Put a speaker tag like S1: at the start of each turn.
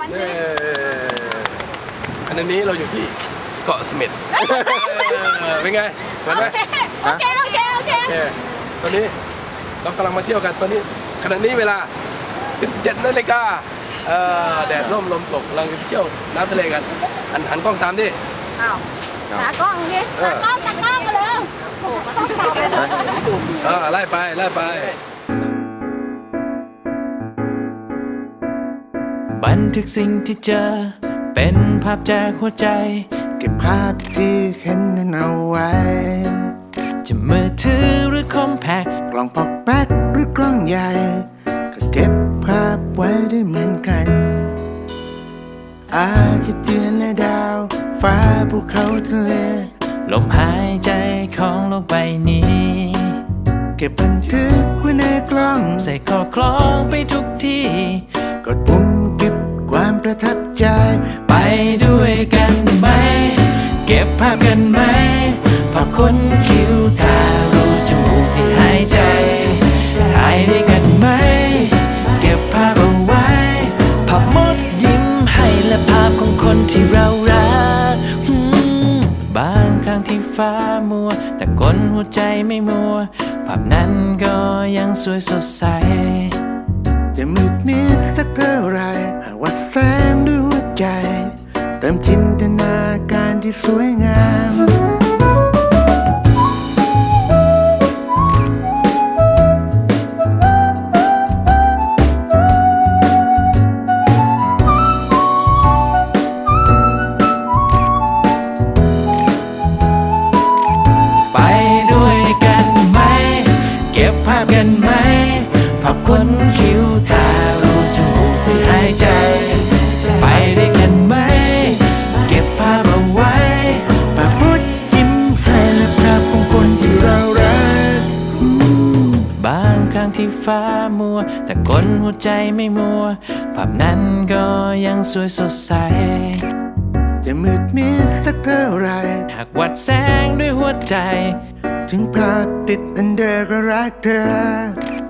S1: บัน
S2: เอ
S1: ทึก
S2: อขณะนี้เราอยู่ที่เกาะเสม็ดเออเป็นไงเหมือนไหม
S1: โอเคโอเคโอเค
S2: โอเคตอนนี้เรากำลังมาเที่ยวกันตอนนี้ขณะนี้เวลา 17นาฬิกาเออแดดร่มลมตกกำลังเที่ยวน้ำทะเลกันหันหันกล้องตามดิ
S1: อ้าวตากล้องดิ
S2: เออ
S1: ตากล้องตากล้องมาเร็วโอ้โหก็ต้องตามเลย
S2: เออไล่ไปไล่ไป
S3: บันทึกสิ่งที่เจอ เป็นภาพจากหัวใจ
S4: เก็บภาพที่เห็นนั้นเอาไว้
S3: จะมือถือหรือคอมแพค
S4: กล้องปอกแป๊กหรือกล้องใหญ่ ก็เก็บภาพไว้ได้เหมือนกัน อาทิตย์เดือนและดาว ฟ้าภูเขาทะเล
S3: ลมหายใจของโลกใบนี้
S4: เก็บบันทึกไว้ในกล้อง
S3: ใส่ข้อคล้องไปทุกที่
S4: กดปุ่ม ประทับใจ
S3: ไปด้วยกันไหม เก็บภาพกันไหมภาพคนคิ้วตารูจมูกที่หายใจ ถ่ายด้วยกันไหม เก็บภาพเอาไว้ ภาพมดยิ้มให้และภาพของคนที่เรารักบางครั้งที่ฟ้ามัว แต่คนหัวใจไม่มัว ภาพนั้นก็ยังสวยสดใส
S4: จะมืดมิดสักเท่าไร เติมจินตนาการที่สวยงาม
S3: ไปด้วยกันไหมเก็บภาพกันไหมภาพคนคิ้ว ที่ฟ้ามัว แต่คนหัวใจไม่มัว ภาพนั้นก็ยังสวยสดใส
S4: จะมืดมิดสักเท่าไร
S3: หากวัดแสงด้วยหัวใจ
S4: ถึงภาพติดอันเดอร์ก็รักเธอ